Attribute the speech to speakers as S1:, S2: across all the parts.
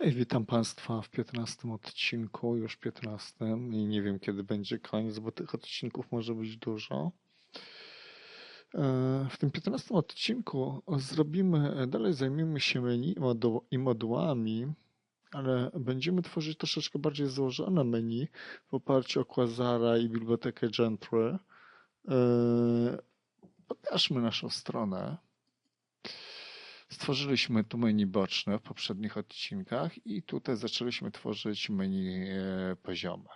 S1: Witam Państwa w 15 odcinku, już 15 i nie wiem kiedy będzie koniec, bo tych odcinków może być dużo. E, W tym 15 odcinku zrobimy, dalej zajmiemy się menu i modułami, ale będziemy tworzyć troszeczkę bardziej złożone menu w oparciu o Quasara i bibliotekę Gentry. E, Pokażmy naszą stronę. Stworzyliśmy tu menu boczne w poprzednich odcinkach i tutaj zaczęliśmy tworzyć menu e, poziome.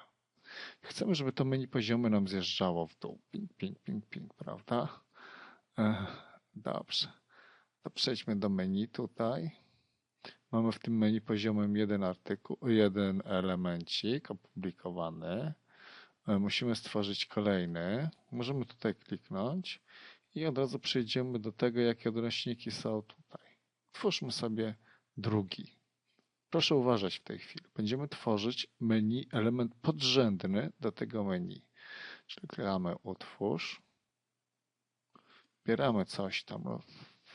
S1: Chcemy, żeby to menu poziome nam zjeżdżało w dół. Ping, ping, ping, ping, prawda? E, Dobrze. To przejdźmy do menu tutaj. Mamy w tym menu poziomym jeden artykuł, jeden elemencik opublikowany. E, Musimy stworzyć kolejny. Możemy tutaj kliknąć i od razu przejdziemy do tego, jakie odnośniki są tutaj. Twórzmy sobie drugi. Proszę uważać w tej chwili. Będziemy tworzyć menu, element podrzędny do tego menu. Czyli klikamy utwórz. Wybieramy coś tam. No,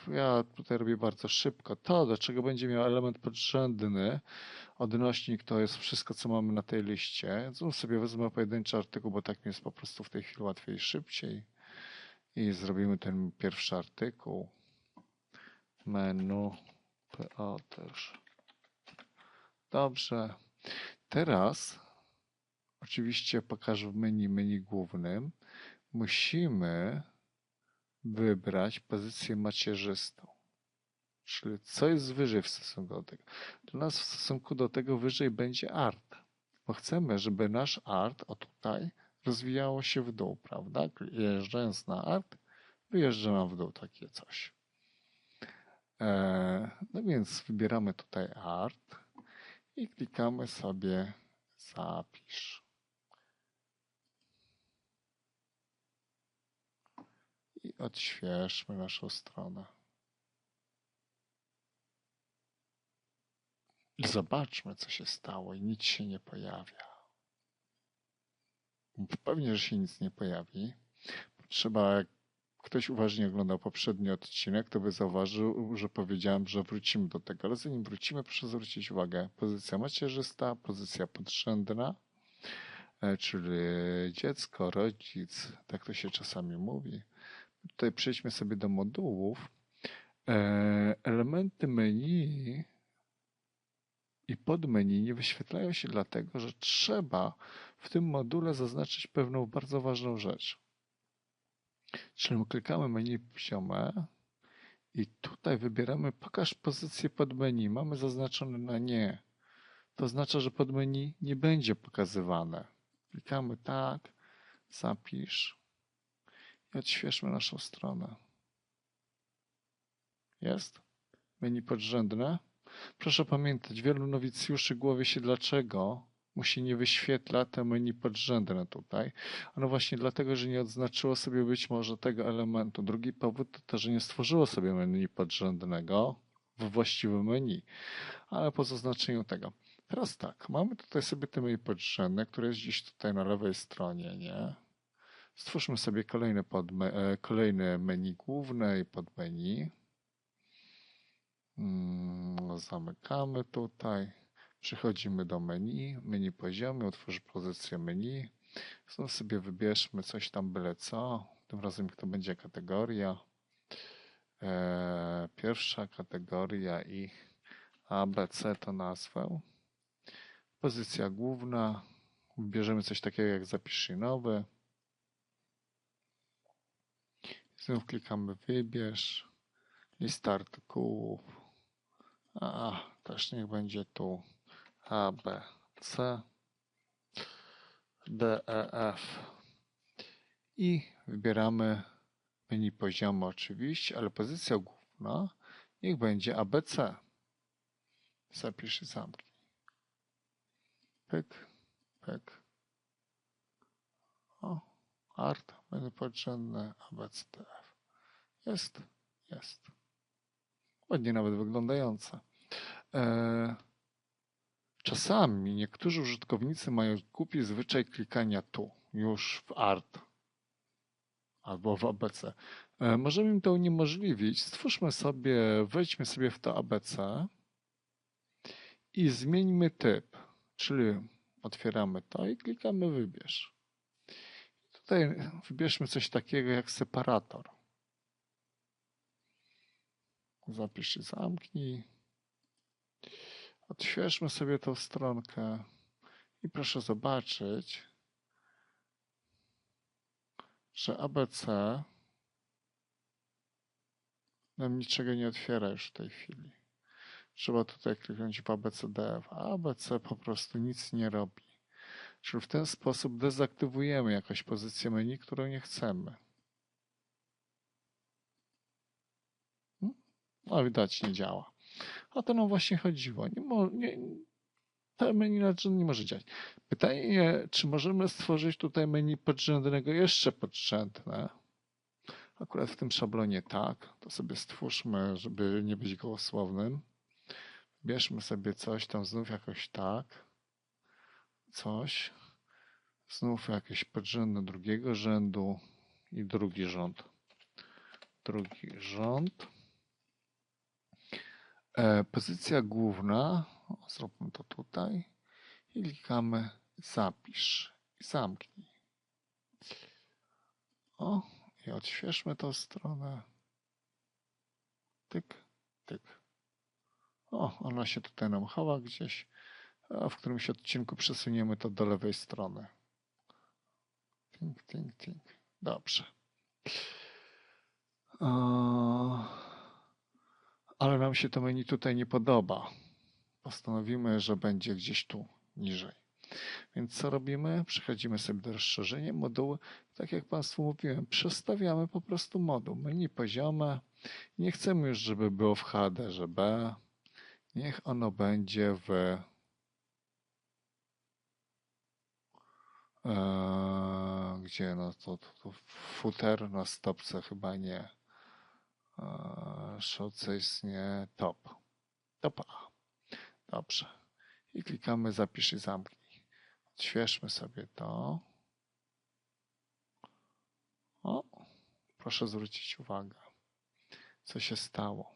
S1: Ja tutaj robię bardzo szybko. To, do czego będzie miał element podrzędny, odnośnik to jest wszystko, co mamy na tej liście. Znów sobie wezmę pojedynczy artykuł, bo tak mi jest po prostu w tej chwili łatwiej i szybciej. I zrobimy ten pierwszy artykuł. Menu PO też. Dobrze. Teraz oczywiście pokażę w menu, menu głównym. Musimy wybrać pozycję macierzystą. Czyli co jest wyżej w stosunku do tego. Dla nas w stosunku do tego wyżej będzie art. Bo chcemy, żeby nasz art, o tutaj, rozwijało się w dół, prawda? Jeżdżając na art, wyjeżdża w dół takie coś. E, No więc wybieramy tutaj art i klikamy sobie zapisz. I odświeżmy naszą stronę. I zobaczmy, co się stało i nic się nie pojawia. Pewnie, że się nic nie pojawi. Trzeba, ktoś uważnie oglądał poprzedni odcinek, to by zauważył, że powiedziałem, że wrócimy do tego. Ale zanim wrócimy, proszę zwrócić uwagę. Pozycja macierzysta, pozycja podrzędna, e, czyli dziecko, rodzic, tak to się czasami mówi. Tutaj przejdźmy sobie do modułów. E, Elementy menu i podmenu nie wyświetlają się dlatego, że trzeba w tym module zaznaczyć pewną bardzo ważną rzecz. Czyli klikamy menu poziome i tutaj wybieramy pokaż pozycję podmenu. Mamy zaznaczone na nie. To oznacza, że podmenu nie będzie pokazywane. Klikamy tak, zapisz i odświeżmy naszą stronę. Jest? Menu podrzędne. Proszę pamiętać, wielu nowicjuszy głowie się dlaczego mu się nie wyświetla te menu podrzędne tutaj. No właśnie dlatego, że nie odznaczyło sobie być może tego elementu. Drugi powód to to, że nie stworzyło sobie menu podrzędnego w właściwym menu, ale po zaznaczeniu tego. Teraz tak, mamy tutaj sobie te menu podrzędne, które jest gdzieś tutaj na lewej stronie, nie? Stwórzmy sobie kolejne, podme, e, kolejne menu główne i podmenu. Mm, Zamykamy tutaj. Przechodzimy do menu, menu poziomy, otwórz pozycję menu. Znów sobie wybierzmy coś tam byle co. Tym razem to będzie kategoria. E, pierwsza kategoria i ABC to nazwę. Pozycja główna. Wybierzemy coś takiego jak zapisz nowy. Znów klikamy wybierz. Lista artykułów. A, też niech będzie tu A, B, C, D, E, F. I wybieramy menu poziomu oczywiście, ale pozycja główna niech będzie ABC. Zapisz i zamknij. Pyk, pyk. O, art, menu podrzędne ABCDF. Jest, jest. Ładnie nawet wyglądające. E, Czasami niektórzy użytkownicy mają głupi zwyczaj klikania tu, już w Art albo w ABC. E, Możemy im to uniemożliwić. Stwórzmy sobie, wejdźmy sobie w to ABC i zmieńmy typ, czyli otwieramy to i klikamy wybierz. Tutaj wybierzmy coś takiego jak separator. Zapisz i zamknij. Odświeżmy sobie tą stronkę i proszę zobaczyć, że ABC nam niczego nie otwiera już w tej chwili. Trzeba tutaj kliknąć w ABCDF, a ABC po prostu nic nie robi. Czyli w ten sposób dezaktywujemy jakąś pozycję menu, którą nie chcemy. No widać, nie działa. O to nam właśnie chodziło. Nie, mo, nie, to menu nie może działać. Pytanie, czy możemy stworzyć tutaj menu podrzędnego jeszcze podrzędne? Akurat w tym szablonie tak. To sobie stwórzmy, żeby nie być gołosłownym. Bierzmy sobie coś tam znów jakoś tak. Coś. Znów jakieś podrzędne drugiego rzędu i drugi rząd. Drugi rząd. E, pozycja główna. O, zróbmy to tutaj. I klikamy zapisz i zamknij. O, i odświeżmy tą stronę. Tyk, tyk. O, ona się tutaj nam chowa gdzieś. A w którymś odcinku przesuniemy to do lewej strony. Tink, tink, tink. Dobrze. Ale nam się to menu tutaj nie podoba. Postanowimy, że będzie gdzieś tu niżej. Więc co robimy? Przechodzimy sobie do rozszerzenia modułu. Tak jak Państwu mówiłem, przestawiamy po prostu moduł. Menu poziome. Nie chcemy już, żeby było w HDRB. Niech ono będzie w Eee, gdzie no to, to, to footer na stopce chyba nie. Showcase nie. Top. Top A. Dobrze. I klikamy zapisz i zamknij. Odświeżmy sobie to. O, proszę zwrócić uwagę, co się stało.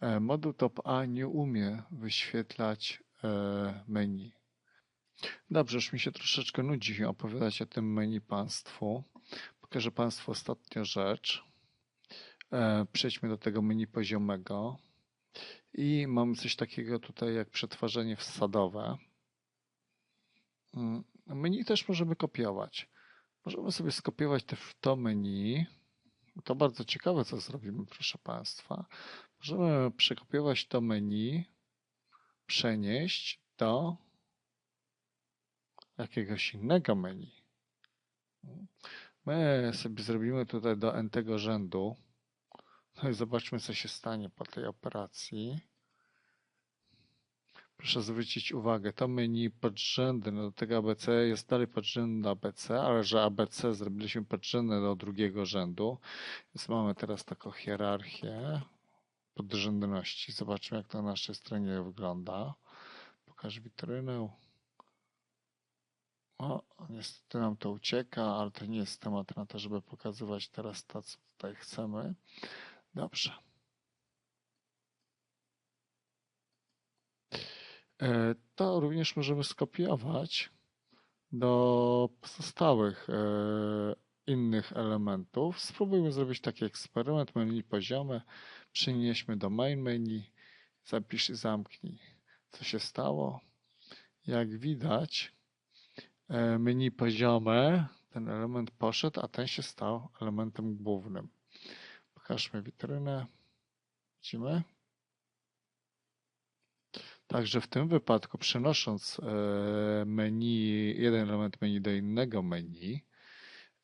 S1: E, moduł Top A nie umie wyświetlać e, menu. Dobrze, już mi się troszeczkę nudzi opowiadać o tym menu Państwu. Pokażę Państwu ostatnią rzecz. E, przejdźmy do tego menu poziomego. I mamy coś takiego tutaj jak przetwarzanie wsadowe. Mm, menu też możemy kopiować. Możemy sobie skopiować te, to menu. To bardzo ciekawe, co zrobimy, proszę Państwa. Możemy przekopiować to menu, przenieść do jakiegoś innego menu. My sobie zrobimy tutaj do n-tego rzędu. No i zobaczmy, co się stanie po tej operacji. Proszę zwrócić uwagę, to menu podrzędne do tego ABC jest dalej podrzędne do ABC, ale że ABC zrobiliśmy podrzędne do drugiego rzędu, więc mamy teraz taką hierarchię podrzędności. Zobaczmy, jak to na naszej stronie wygląda. Pokaż witrynę. O, niestety nam to ucieka, ale to nie jest temat na to, żeby pokazywać teraz to, co tutaj chcemy. Dobrze. E, to również możemy skopiować do pozostałych e, innych elementów. Spróbujmy zrobić taki eksperyment. Menu poziome. Przenieśmy do main menu. Zapisz i zamknij. Co się stało? Jak widać, E, menu poziome, ten element poszedł, a ten się stał elementem głównym. Pokażmy witrynę. Widzimy? Także w tym wypadku przenosząc e, menu, jeden element menu do innego menu,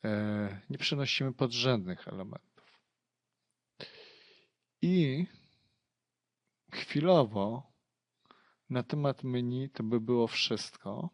S1: e, nie przenosimy podrzędnych elementów. I chwilowo na temat menu to by było wszystko.